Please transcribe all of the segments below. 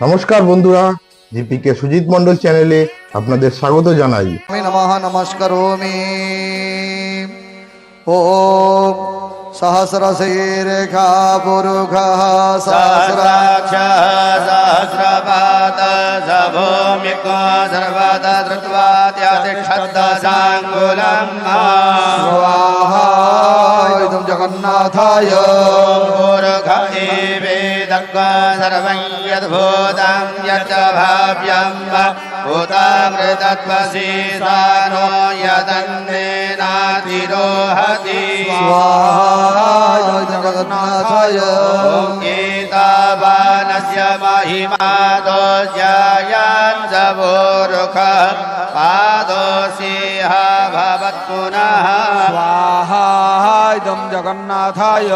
নমস্কার বন্ধুরা জিপিকে সুজিত মন্ডল চ্যানেলে আপনাদের স্বাগত জানাই। আমি নমঃ নমস্কার ও সহস্রশীরেখা পুরুষ সহস্রাক্ষ সহস্রপাদ সভূমিক সর্বদা ধৃত্বা जगन्नाथाय। गुरुघये वेदक सर्वं यद्भूतां यच्च भाव्यं भूतामृतत्वसि सानो यदन्नेनातिरोहति जगन्नाथाय। गीताबाणस्य महिमा सवोरुख पादोषि हा भवत्पुनः जगन्नाथाय।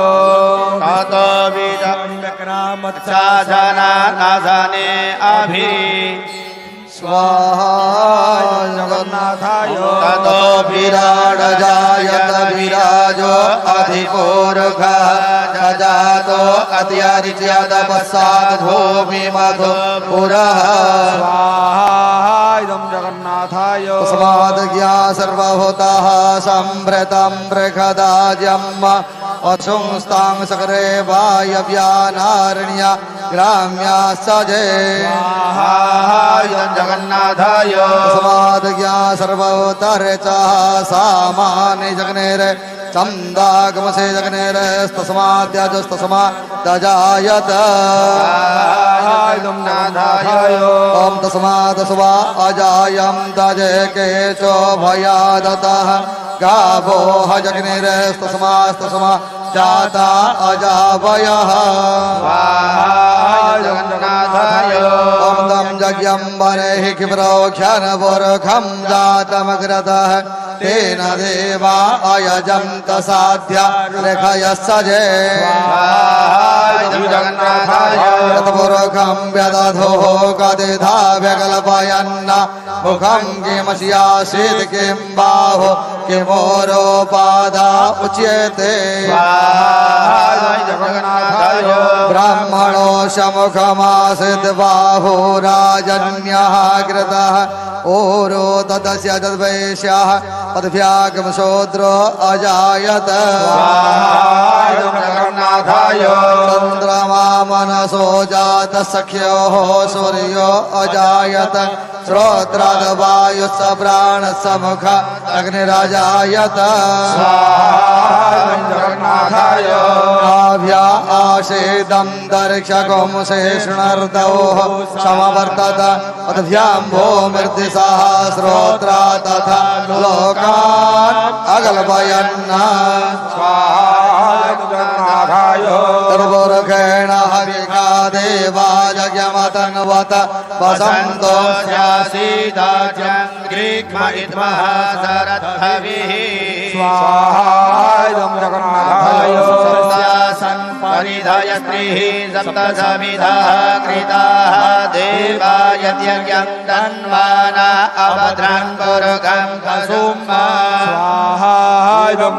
ततविदम्बक्रामत्साधनाथाने अभि। स्वाहा जगन्नाथाय। ततो विराडजायत विराजो अधिपोरघा। जातो अत्यारिच्यादपसाधो विमधो पुरः स्वाहा इदं जगन्नाथाय। तस्माद्ज्ञा सर्वभूताः सम्भृतं बृहदाजम् अशुंस्तां सकरे वायव्यानारण्य ग्राम्या सजे। इदं जगन्नाथाय तस्माद्ज्ञा सर्वोत्तर च सामान्य जगनेर चन्दागमसे जगनेरस्तस्माद्यजस्तस्मा तजायत इदं नाथाय ॐ तस्मादस्वा अजायं तजे केचो भयादतः। गावो जग्निरस्तस्मास्तस्मा जाता अजावयः। ॐ यज्ञं वरेः क्षिप्रोख्यानवोर्खं जातमग्रतः। तेन देवा अयजन्त साध्या रेखयः सजे। यतपुरुखं व्यदधोः कदिधा व्यकल्पयन्न मुखं किमस्यासीत् किं बाहो किमोरोपादा उच्यते। ब्राह्मणो समुखमासीत् बाहो राजन्यः कृतः। ओरो तदस्य तद्वैश्यः पदभ्यागमशूद्रो अजायत। सो जात सख्यो सूर्यो अजायत। श्रोत्रागवायु सब्राण समुख अग्निराजायत। नाभ्या आशेदं दर्शगुं शेषणर्दौ समवर्तत। अद्भ्याम्भो मृदिसः श्रोत्रा तथा लोकान् अगल्पयन्ना वसन्तो ग्रीग्म इद्मः सरद्धविः स्वाहायं जगन्नाथाय सम्परिधय देवाय त्यर्यं तन्वाना अभद्रं गुरुगं पशुं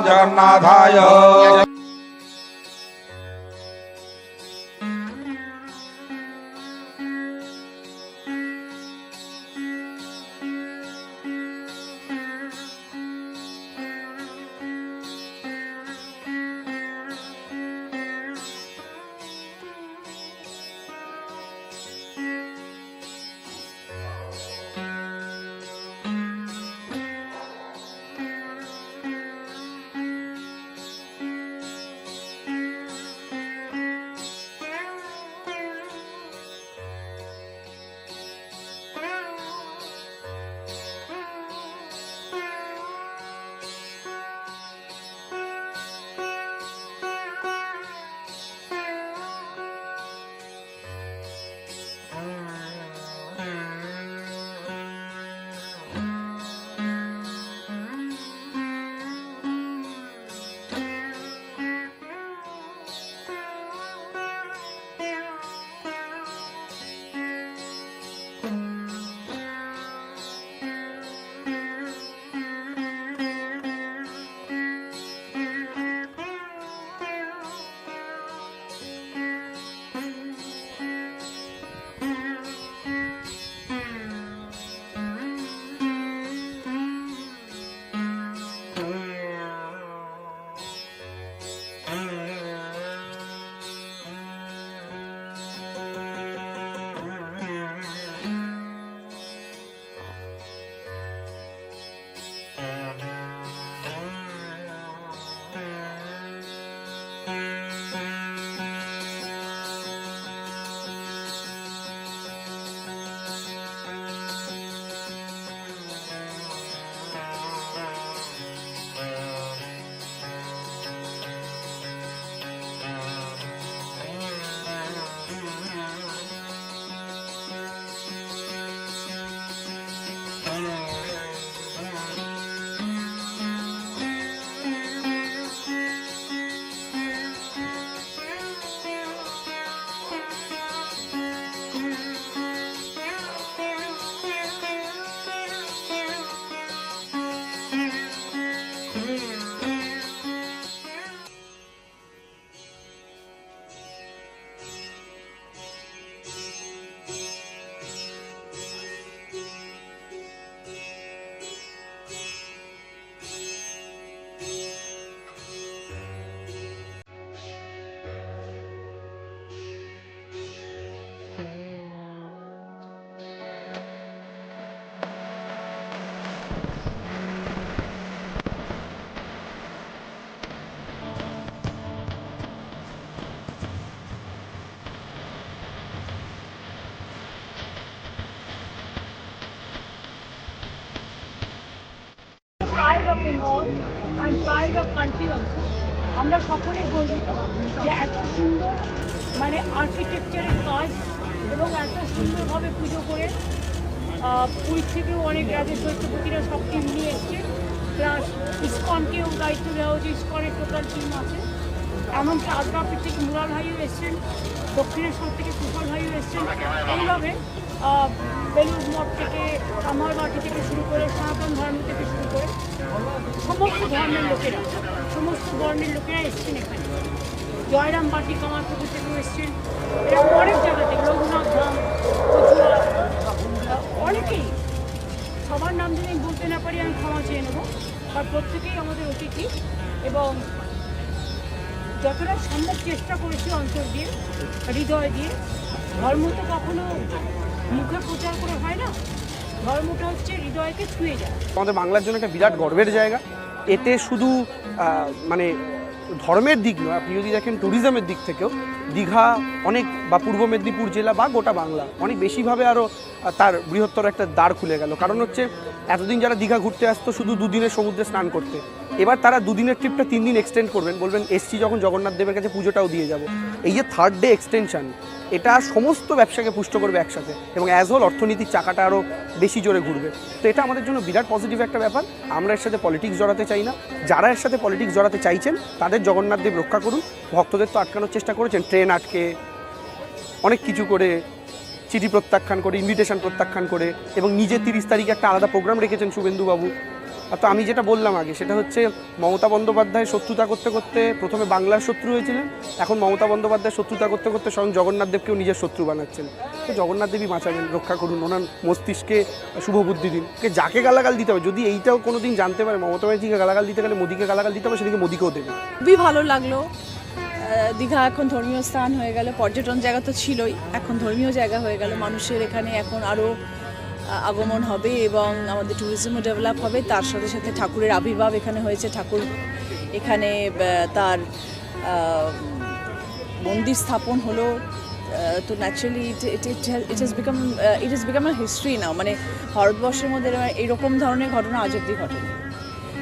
जगन्नाथाय। Also. আমরা সকলে গর্বিত যে এত সুন্দর মানে আর্কিটেকচারের কাজ এবং এত সুন্দরভাবে পুজো করে পুরীর থেকেও অনেক রাজ্যের দৈত্যপতিরা সব টিম নিয়ে এসছে প্লাস ইস্কনকেও দায়িত্ব দেওয়া হয়েছে, ইস্কনের টোটাল টিম আছে এমনকি আদ্রাপির থেকে মুরাল ভাইও এসছেন দক্ষিণেশ্বর থেকে কুশল ভাইও এসছেন। এইভাবে বেলুর মঠ থেকে, কামারবাটি থেকে শুরু করে, সনাতন ধর্ম থেকে শুরু করে, সমস্ত ধর্মের লোকেরা, সমস্ত বর্ণের লোকেরা এসছেন এখানে। জয়রাম বাটি কামারপুকুর থেকেও এসছেন, এরকম অনেক জায়গা থেকে, রঘুনাথ ধাম অনেকেই। সবার নাম যদি বলতে না পারি, আমি ক্ষমা চেয়ে নেব। আর প্রত্যেকেই আমাদের অতিথি এবং যতটা সম্ভব চেষ্টা করেছি অন্তর দিয়ে, হৃদয় দিয়ে। ধর্ম তো কখনো মুখে প্রচার করে হয় না। ধর্মটা হচ্ছে হৃদয়কে ছুঁয়ে যায়। আমাদের বাংলার জন্য একটা বিরাট গর্বের জায়গা। এতে শুধু মানে ধর্মের দিক নয়, আপনি যদি দেখেন ট্যুরিজমের দিক থেকেও, দীঘা অনেক বা পূর্ব মেদিনীপুর জেলা বা গোটা বাংলা, অনেক বেশিভাবে আরও তার বৃহত্তর একটা দ্বার খুলে গেল। কারণ হচ্ছে, এতদিন যারা দীঘা ঘুরতে আসতো, শুধু দুদিনের সমুদ্রে স্নান করতে। এবার তারা দুদিনের ট্রিপটা তিন দিন এক্সটেন্ড করবেন, বলবেন, এসছি যখন জগন্নাথ দেবের কাছে পুজোটাও দিয়ে যাব। এই যে থার্ড ডে এক্সটেনশন এটা সমস্ত ব্যবসাকে পুষ্ট করবে একসাথে এবং অ্যাজ হোল অর্থনীতির চাকাটা আরও বেশি জোরে ঘুরবে। তো এটা আমাদের জন্য বিরাট পজিটিভ একটা ব্যাপার। আমরা এর সাথে পলিটিক্স জড়াতে চাই না। যারা এর সাথে পলিটিক্স জড়াতে চাইছেন, তাদের জগন্নাথ দেব রক্ষা করুন। ভক্তদের তো আটকানোর চেষ্টা করেছেন ট্রেন আটকে, অনেক কিছু করে, চিঠি প্রত্যাখ্যান করে ইনভিটেশন প্রত্যাখ্যান করে এবং নিজে তিরিশ তারিখে একটা আলাদা প্রোগ্রাম রেখেছেন শুভেন্দুবাবু। তো আমি যেটা বললাম আগে, সেটা হচ্ছে মমতা বন্দ্যোপাধ্যায় শত্রুতা করতে করতে প্রথমে বাংলার শত্রু হয়েছিলেন, এখন মমতা বন্দ্যোপাধ্যায় শত্রুতা করতে করতে স্বয়ং জগন্নাথ দেবকেও নিজের শত্রু বানাচ্ছেন। তো জগন্নাথ দেবী বাঁচাবেন, রক্ষা করুন, ওনার মস্তিষ্কে শুভ বুদ্ধি দিন। কে যাকে গালাগাল দিতে হবে, যদি এইটাও কোনো দিন জানতে পারে, মমতা ব্যানার্জিকে গালাগাল দিতে গেলে মোদিকে গালাগাল দিতে হবে, সেদিকে মোদিকেও দেবে। খুবই ভালো লাগল। দীঘা এখন ধর্মীয় স্থান হয়ে গেল, পর্যটন জায়গা তো ছিলই, এখন ধর্মীয় জায়গা হয়ে গেল, মানুষের এখানে এখন আরও আগমন হবে এবং আমাদের ট্যুরিজমও ডেভেলপ হবে। তার সাথে সাথে ঠাকুরের আবির্ভাব এখানে হয়েছে। ঠাকুর এখানে তার মন্দির স্থাপন হলো। তো naturally it it is become it is become a history now মানে ভারতবর্ষের মধ্যে এরকম ধরনের ঘটনা আজ অব্দি ঘটেনি।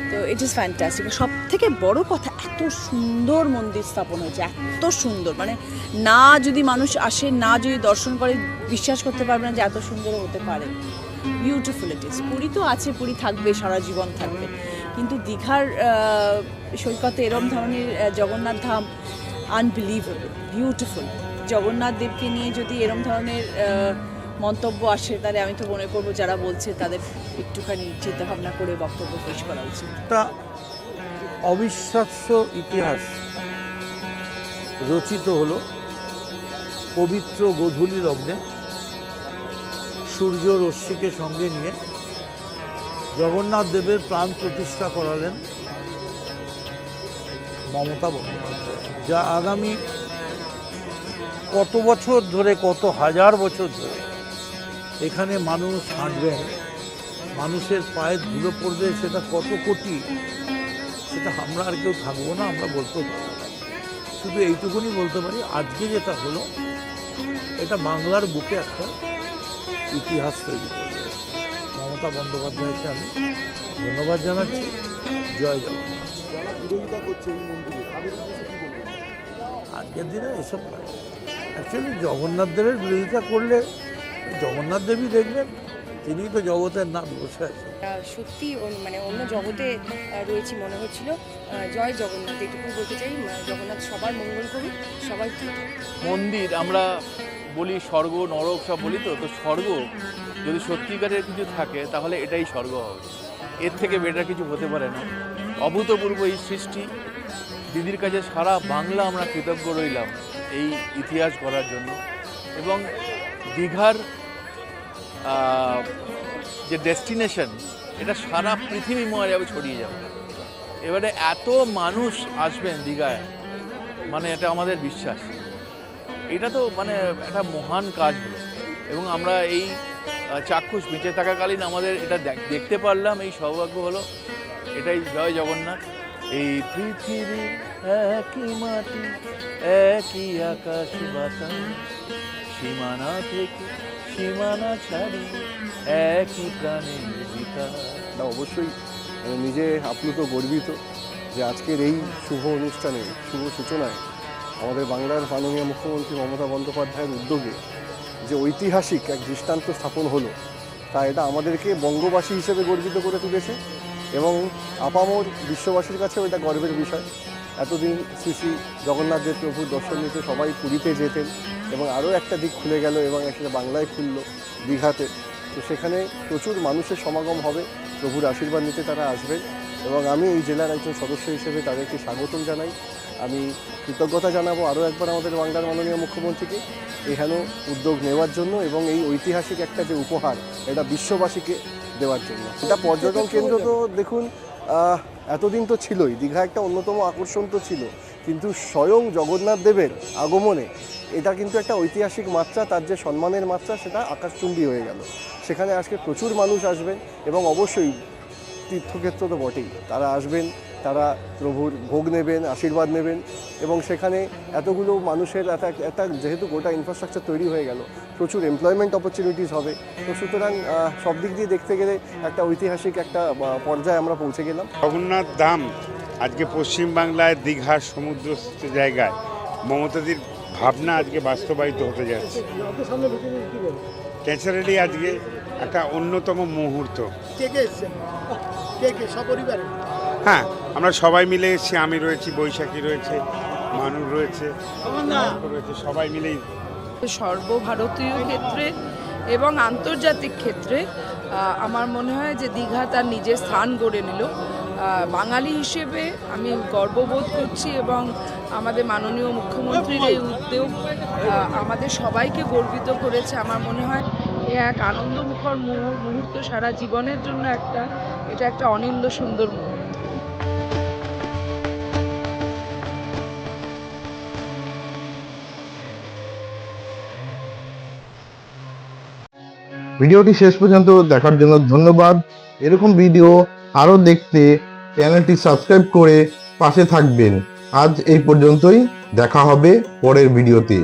তো ইট ইজ ফ্যান্টাস্টিক সব থেকে বড় কথা, এত সুন্দর মন্দির স্থাপন হয়েছে, এত সুন্দর। মানে না যদি মানুষ আসে, না যদি দর্শন করে, বিশ্বাস করতে পারবে না যে এত সুন্দর হতে পারে। বিউটিফুল ইট ইজ পুরী তো আছে, পুরী থাকবে, সারা জীবন থাকবে। কিন্তু দীঘার সৈকতে এরম ধরনের জগন্নাথ ধাম আনবিলিভেবল বিউটিফুল জগন্নাথ দেবকে নিয়ে যদি এরম ধরনের মন্তব্য আসে, তাহলে আমি তো মনে করব যারা বলছে তাদের একটুখানি চিন্তাভাবনা করে বক্তব্য পেশ করা উচিত। একটা অবিশ্বাস্য ইতিহাস রচিত হলো পবিত্র গোধূলি লগ্নে সূর্য রশ্মিকে সঙ্গে নিয়ে জগন্নাথ দেবের প্রাণ প্রতিষ্ঠা করালেন মমতা বন্দ্যোপাধ্যায়, যা আগামী কত বছর ধরে, কত হাজার বছর ধরে এখানে মানুষ হাঁটবেন, মানুষের পায়ে ধুলো পড়বে, সেটা কত কোটি? সেটা আমরা আর কেউ থাকব না, আমরা বলতেও পারব না। শুধু এইটুকুনি বলতে পারি, আজকে যেটা হলো, এটা বাংলার বুকে একটা ইতিহাস তৈরি করবে। মমতা বন্দ্যোপাধ্যায়কে আমি ধন্যবাদ জানাচ্ছি। জয় জগন্নাথ। আজকের দিনে এসব অ্যাকচুয়ালি জগন্নাথ দেবের বিরোধিতা করলে জগন্নাথ দেবী দেখবেন তিনি তো জগতের নাম বসে আছেন। সত্যি মানে অন্য জগতে রয়েছি মনে হচ্ছিল। জয় জগন্নাথ এটুকু বলতে চাই। জগন্নাথ সবার মঙ্গল করুক সবাই মন্দির আমরা বলি স্বর্গ নরক সব বলি তো তো স্বর্গ যদি সত্যিকারের কিছু থাকে তাহলে এটাই স্বর্গ হবে। এর থেকে বেটার কিছু হতে পারে না। অভূতপূর্ব এই সৃষ্টি দিদির কাছে সারা বাংলা আমরা কৃতজ্ঞ রইলাম এই ইতিহাস করার জন্য। এবং দীঘার যে ডেস্টিনেশন এটা সারা পৃথিবীময় যাবে ছড়িয়ে যাবে। এবারে এত মানুষ আসবেন দীঘায় মানে এটা আমাদের বিশ্বাস। এটা তো মানে একটা মহান কাজ হলো। এবং আমরা এই চাক্ষুষ বেঁচে থাকাকালীন আমাদের এটা দেখ- দেখতে পারলাম, এই সৌভাগ্য হলো। এটাই জয় জগন্নাথ। এই পৃথিবী একই মাটি, একই আকাশ, বাতাস। সীমানা থেকে সীমানা ছাড়ি একই বিকাশ না, অবশ্যই নিজে আপ্লুত গর্বিত যে আজকের এই শুভ অনুষ্ঠানে শুভ সূচনায় আমাদের বাংলার মাননীয় মুখ্যমন্ত্রী মমতা বন্দ্যোপাধ্যায়ের উদ্যোগে যে ঐতিহাসিক এক দৃষ্টান্ত স্থাপন হলো তা এটা আমাদেরকে বঙ্গবাসী হিসেবে গর্বিত করে তুলেছে এবং আপামর বিশ্ববাসীর কাছেও এটা গর্বের বিষয়। এতদিন শ্রী শ্রী জগন্নাথ দেব প্রভুর দর্শন নিতে সবাই পুরীতে যেতেন এবং আরও একটা দিক খুলে গেল এবং একটা বাংলায় খুললো দীঘাতে। তো সেখানে প্রচুর মানুষের সমাগম হবে, প্রভুর আশীর্বাদ নিতে তারা আসবেন এবং আমি এই জেলার একজন সদস্য হিসেবে তাদেরকে স্বাগতম জানাই। আমি কৃতজ্ঞতা জানাব আরও একবার আমাদের বাংলার মাননীয় মুখ্যমন্ত্রীকে। এখানে উদ্যোগ নেওয়ার জন্য এবং এই ঐতিহাসিক একটা যে উপহার, এটা বিশ্ববাসীকে দেওয়ার জন্য। এটা পর্যটন কেন্দ্র তো দেখুন এতদিন তো ছিলই, দীঘা একটা অন্যতম আকর্ষণ তো ছিল। কিন্তু স্বয়ং জগন্নাথ দেবের আগমনে এটা কিন্তু একটা ঐতিহাসিক মাত্রা, তার যে সম্মানের মাত্রা সেটা আকাশচুম্বী হয়ে গেল। সেখানে আজকে প্রচুর মানুষ আসবেন এবং অবশ্যই তীর্থক্ষেত্র তো বটেই, তারা আসবেন। তারা প্রভুর ভোগ নেবেন আশীর্বাদ নেবেন এবং সেখানে এতগুলো মানুষের একটা একটা যেহেতু গোটা ইনফ্রাস্ট্রাকচার তৈরি হয়ে গেল প্রচুর এমপ্লয়মেন্ট অপরচুনিটিস হবে। তো সুতরাং সব দিক দিয়ে দেখতে গেলে একটা ঐতিহাসিক একটা পর্যায়ে আমরা পৌঁছে গেলাম। জগন্নাথ ধাম আজকে পশ্চিমবাংলায় দীঘার সমুদ্র জায়গায়। মমতাদির ভাবনা আজকে বাস্তবায়িত হতে যাচ্ছে। ন্যাচারালি আজকে একটা অন্যতম মুহূর্ত। হ্যাঁ আমরা সবাই মিলে এসেছি, আমি রয়েছি, বৈশাখী রয়েছে মানুষ রয়েছে রয়েছে, সবাই মিলেই। সর্বভারতীয় ক্ষেত্রে এবং আন্তর্জাতিক ক্ষেত্রে আমার মনে হয় যে দীঘা তার নিজের স্থান গড়ে নিল। বাঙালি হিসেবে আমি গর্ববোধ করছি এবং আমাদের মাননীয় মুখ্যমন্ত্রীর এই উদ্যোগ আমাদের সবাইকে গর্বিত করেছে। আমার মনে হয় এ এক আনন্দমুখর মুহূ- মুহূর্ত সারা জীবনের জন্য একটা, এটা একটা অনিন্দ সুন্দর মুহূর্ত। ভিডিওটি শেষ পর্যন্ত দেখার জন্য ধন্যবাদ। এরকম ভিডিও আরও দেখতে চ্যানেলটি সাবস্ক্রাইব করে পাশে থাকবেন। আজ এই পর্যন্তই, দেখা হবে পরের ভিডিওতে।